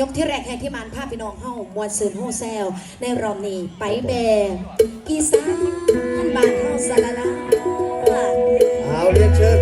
ยกที่แรกแห่งที่มานภาพพี่น้องเฮ้ามวลซืนโฮแซล ในรอบนี้ไปแบบอีสานบ้านเฮ้าสาละเอาเรียนเชิญ